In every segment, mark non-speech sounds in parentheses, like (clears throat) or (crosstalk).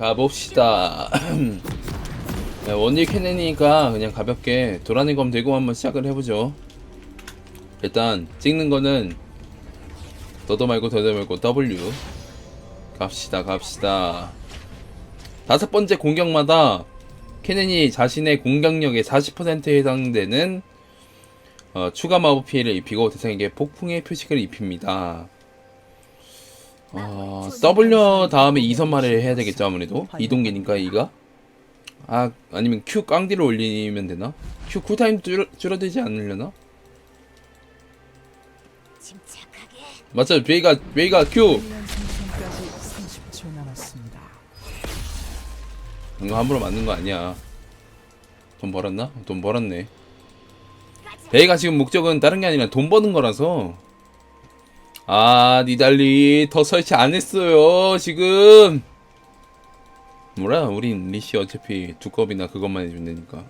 가봅시다. (clears throat) 네, 원딜 캐넨이니까 그냥 가볍게 도라니 검 들고 한번 시작을 해보죠. 일단 찍는 거는 더더 말고 더더 말고 W 갑시다 갑시다. 다섯 번째 공격마다 캐넨이 자신의 공격력의 40%에 해당되는 어, 추가 마법 피해를 입히고 대상에게 폭풍의 표식을 입힙니다. 어, W 다음에 이선말을 해야 되겠죠 아무래도 이동기니까 이가 아 아니면 Q 깡디를 올리면 되나? Q 쿨타임 줄어, 줄어들지 않으려나? 맞죠 베이가 베이가 Q 미니언 생성까지 30초 남았습니다. 이거 함부로 맞는 거 아니야 돈 벌었나? 돈 벌었네 베이가 지금 목적은 다른 게 아니라 돈 버는 거라서 아 니달리 더 설치 안 했어요 지금. 뭐라 우린 리시 어차피 두껍이나 그것만 해주면 되니까.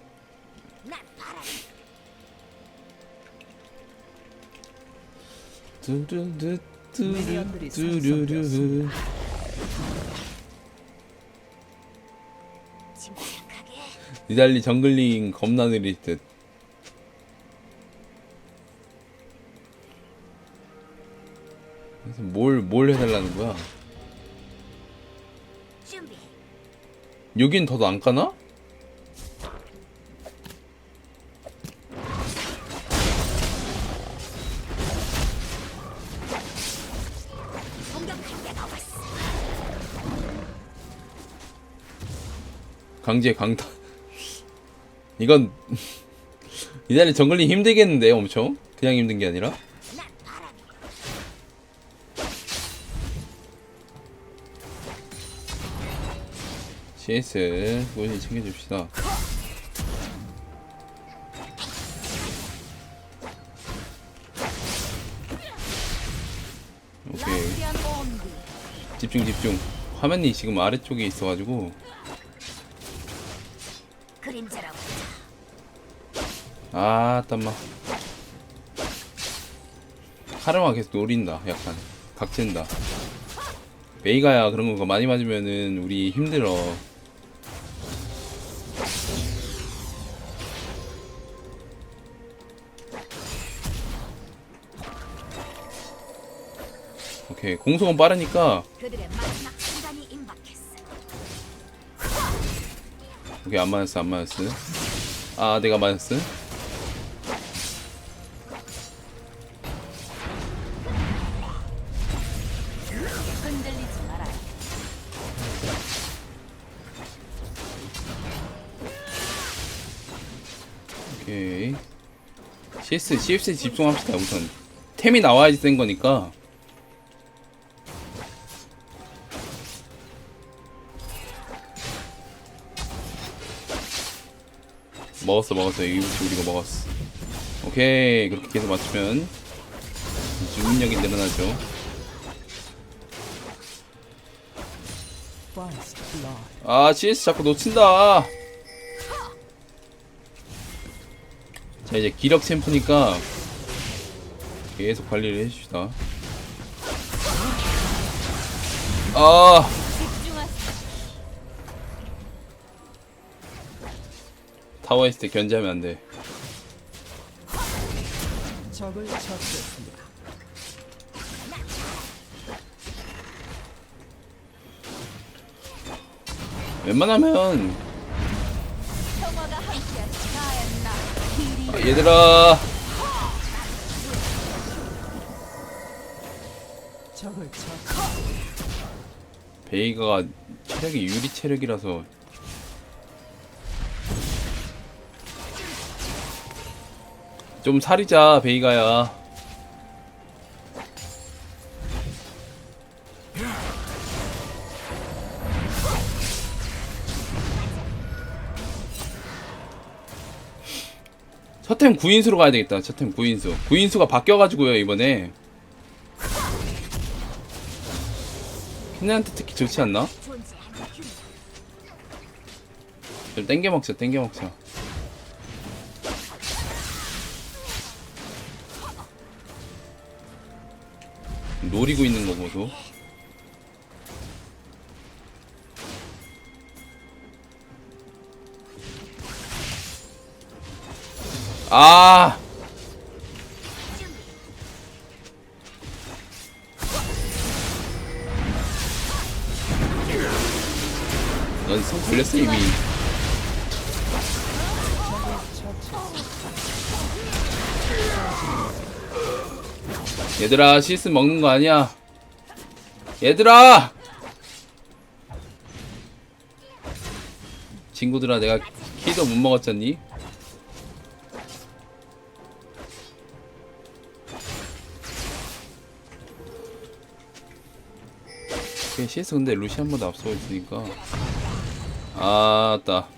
난 바람 두두두 미니언들이 두루루 침착하게 니달리 정글링 겁나 느릴 듯 뭘, 뭘 해달라는 거야? 여긴 더도 안 까나? 강제 강타 이건 (laughs) 니달리 정글링 힘들겠는데 엄청? 그냥 힘든 게 아니라 CS 꾸준히 챙겨줍시다. 오케이. 집중 집중. 화면이 지금 아래쪽에 있어가지고. 아 땀마 카르마 계속 노린다 약간. 각진다. 메이가야 그런 거 많이 맞으면은 우리 힘들어 오케이 공속은 빠르니까. 오케이 안 맞았어 안 맞았어. 아 내가 맞았어? 오케이. CS CFC에 집중합시다 우선. 템이 나와야지 센 거니까 먹었어 먹었어. 이부터 우리가 먹었어. 오케이. 그렇게 계속 맞추면 주문력이 늘어나죠. 아 CS 자꾸 놓친다. 자 이제 기력 챔프니까 계속 관리를 해줍시다. 아 타워 있을 때 견제하면 안 돼 적을 처치했습니다. 웬만하면 아, 얘들아 적을 처치. 베이가가 체력이 유리 체력이라서 좀 살이자 베이가야 첫템 9인수로 가야 되겠다 첫템 9인수 9인수가 바뀌어가지고요 이번에 캔네한테 특히 좋지 않나? 좀 땡겨 먹자, 땡겨 먹자. 지금 노리고 있는 거 보소. 아! 넌손 걸렸어 이미. 얘들아 시스 먹는 거 아니야? 얘들아! 친구들아 내가 키도 못 먹었잖니? CS 근데 루시 한 번도 앞서고 있으니까. 아따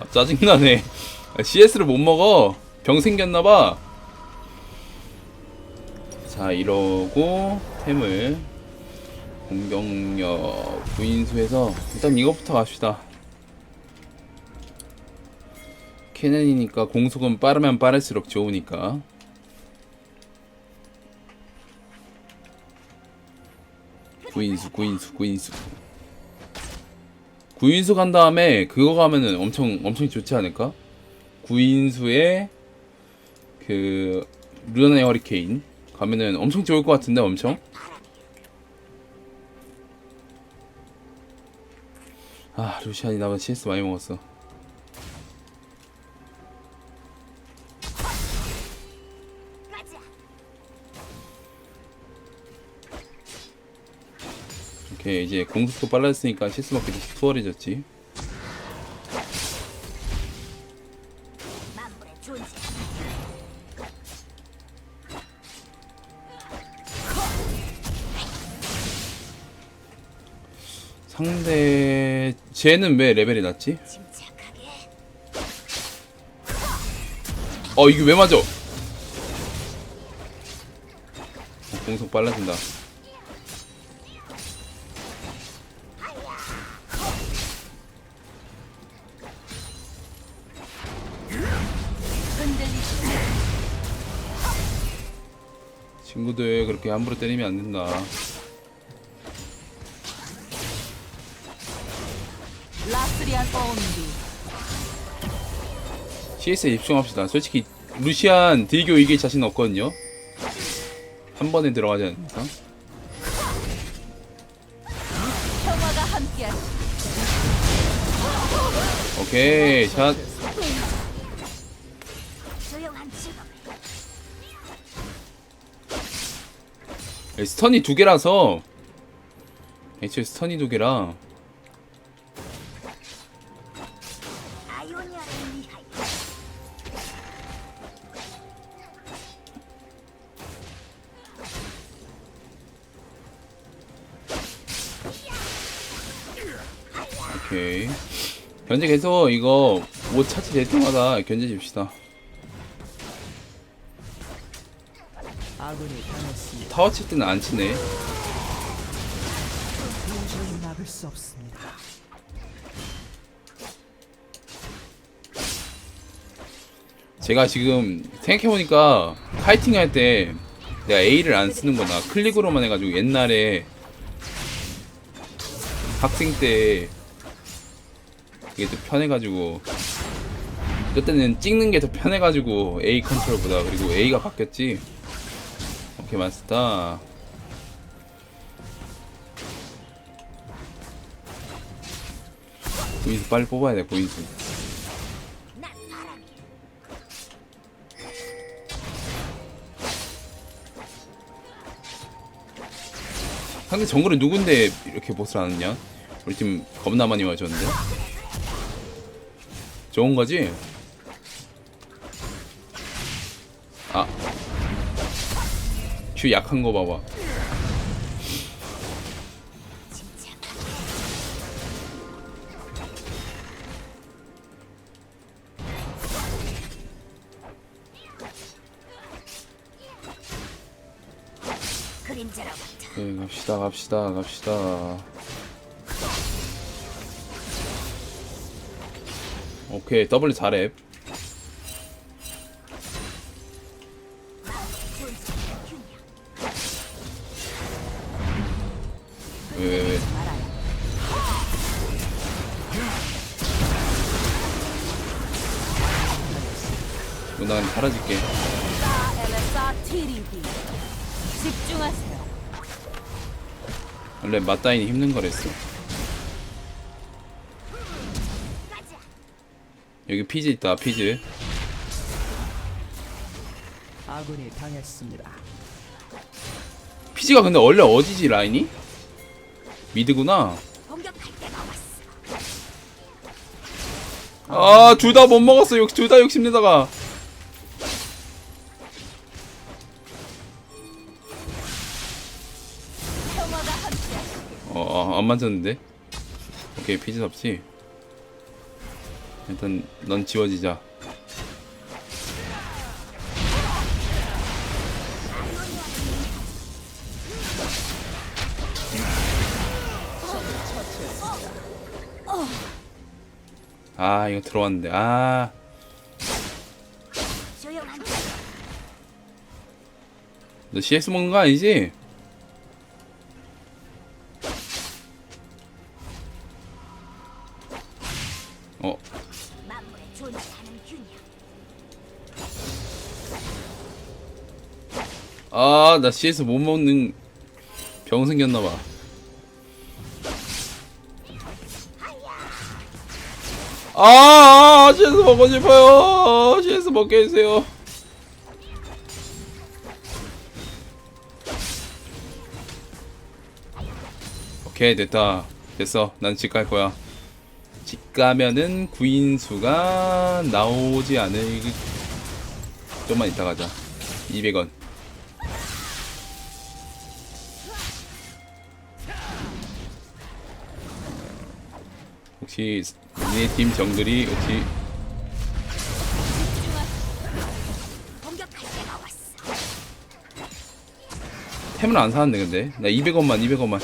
아, 짜증나네. CS를 못 먹어. 병 생겼나봐. 자 이러고 템을 공격력 부인수에서 일단 이것부터 갑시다. 캐넨이니까 공속은 빠르면 빠를수록 좋으니까. 구인수 구인수 구인수 구인수 간 다음에 그거 가면은 엄청 엄청 좋지 않을까? 구인수에 그 루나의 허리케인 가면은 엄청 좋을 것 같은데 엄청 아 루시안이 나만 CS 많이 먹었어 오케이 이제 공속도 빨라졌으니까 먹기도 수월해졌지 상대 쟤는 왜 레벨이 낮지? 어 이게 왜 맞아? 어, 공속 빨라진다. 친구들 그렇게 함부로 때리면 안 된다. 라스리안. CS에 집중합시다. 솔직히 루시안 딜교 이길 자신 없거든요. 한 번에 들어가지. 평화가 함께하시. 오케이 샷. 에, 스턴이 두 개라서. 애초에 스턴이 두 개라. 오케이. 견제 계속 이거 뭐 차지 될 때마다 견제 줍시다 아군이 당했습니다. 타워 칠 때는 안 치네 도저히 막을 수 없습니다. 제가 지금 생각해보니까 카이팅 할 때 내가 A를 안 쓰는구나 클릭으로만 해가지고 옛날에 학생 때 이게 또 편해가지고 그때는 찍는 게 더 편해가지고 A 컨트롤보다 그리고 A가 바뀌었지 오케이 마스터 고인수 빨리 뽑아야 돼 고인수 상대 정글은 누군데 이렇게 보스를 안 했냐? 우리 팀 겁나 많이 와줬는데 좋은 거지? 큐 약한 거 봐봐. 네, 갑시다, 갑시다, 갑시다. 오케이, W 잘해. 왜, 왜, 왜? 말아요. 이거 난 사라질게. 집중하세요. 원래 맞다인이 힘든 거랬어. 여기 피즈 있다, 피즈. 아군이 당했습니다. 피지가 근데 원래 어디지 라인이? 미드구나. 아, 둘 다 못 먹었어. 욕, 둘다 욕심내다가. 어, 어, 안 맞았는데. 오케이, 피지 없지. 일단 넌 지워지자. 아, 이거 들어왔는데. 아. 너 CS 먹는 거 아니지? 어, 아, 나 CS 못 먹는 병 생겼나봐. 아, 아, CS 먹고 싶어요. CS 먹게 해주세요. 오케이, 됐다. 됐어. 난 집 갈 거야. 집 가면은 구인수가 나오지 않을 좀만 이따 가자 200원 혹시 니네 팀 정글이 혹시 템을 안 사는데 근데? 나 200원만 200원만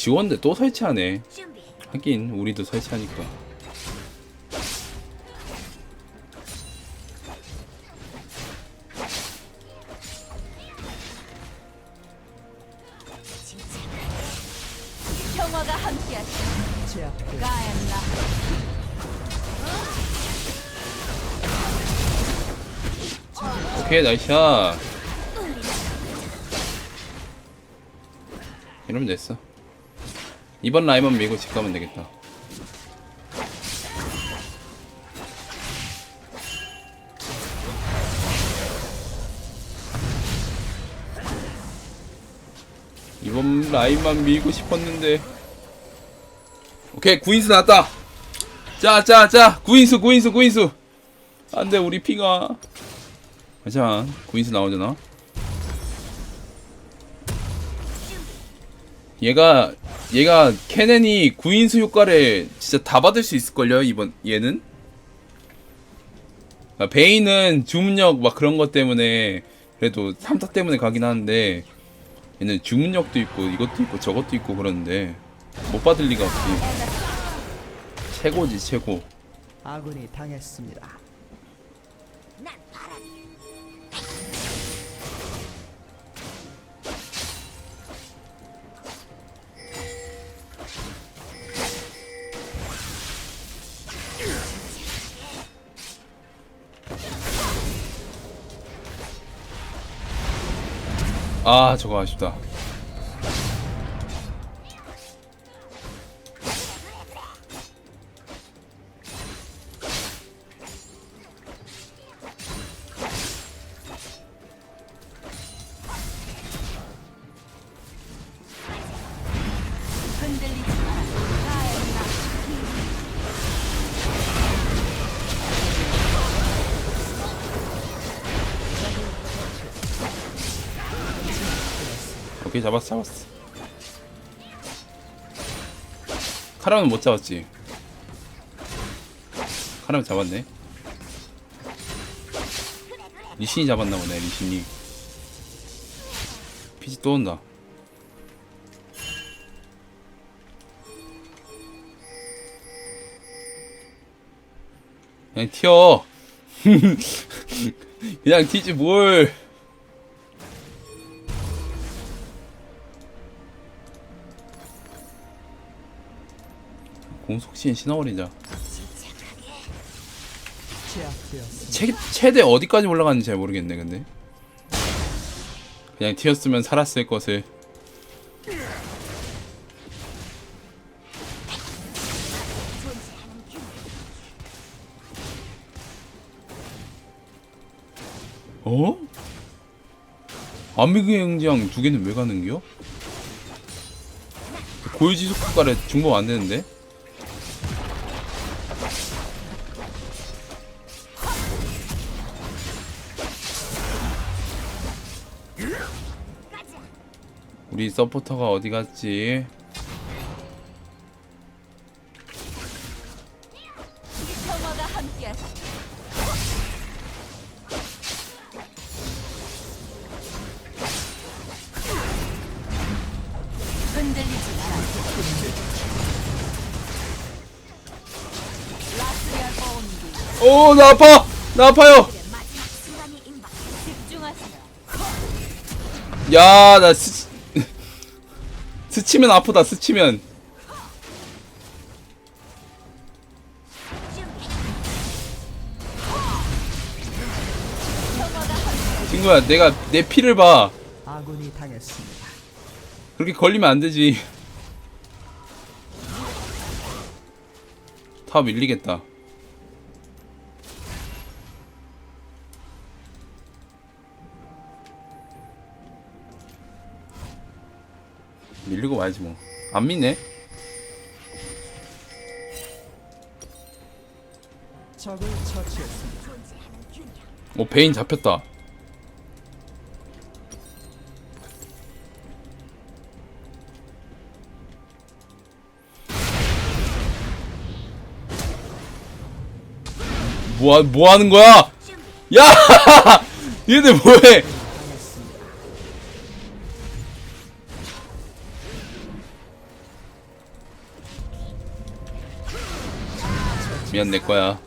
지원대 또 설치하네. 하긴 우리도 설치하니까. 평화가. 오케이 나이스샷. 이러면 됐어 이번 라인만 밀고 집 가면 되겠다. 이번 라인만 밀고 싶었는데. 오케이 구인수 나왔다. 자자자 구인수 구인수 구인수. 안돼 우리 피가. 잠시만 구인수 나오잖아 얘가 얘가 캐넨이 구인수 효과를 진짜 다 받을 수 있을걸요 이번 얘는? 아, 베인은 주문력 막 그런 것 때문에 그래도 3타 때문에 가긴 하는데 얘는 주문력도 있고 이것도 있고 저것도 있고 그러는데 못 받을 리가 없지. 최고지 최고. 아군이 당했습니다. 아 저거 아쉽다 오케이 잡았어 잡았어. 카라면 못 잡았지. 카라면 잡았네. 리신이 잡았나 보네 리신이. 피지 또 온다. 그냥 튀어. (laughs) 그냥 튀지 뭘. 공속신 신어버리자. 최, 최대 어디까지 올라갔는지 잘 모르겠네 근데 그냥 튀었으면 살았을 것을 어? 안미그 행장 두 개는 왜 가는겨? 고유지속 효과를 중복 안 되는데? 우리 서포터가 어디 갔지? 오, 나 아파! 나 아파요! 야, 나 스, 스치면 아프다, 스치면. 친구야, 내가 내 피를 봐. 아군이 당했습니다. 그렇게 걸리면 안 되지. 다 밀리겠다. 말지 뭐. 안 처치했습니다. 오 베인 잡혔다. 뭐, 뭐 하는 거야? 야! (laughs) 얘들 뭐해? 내 거야.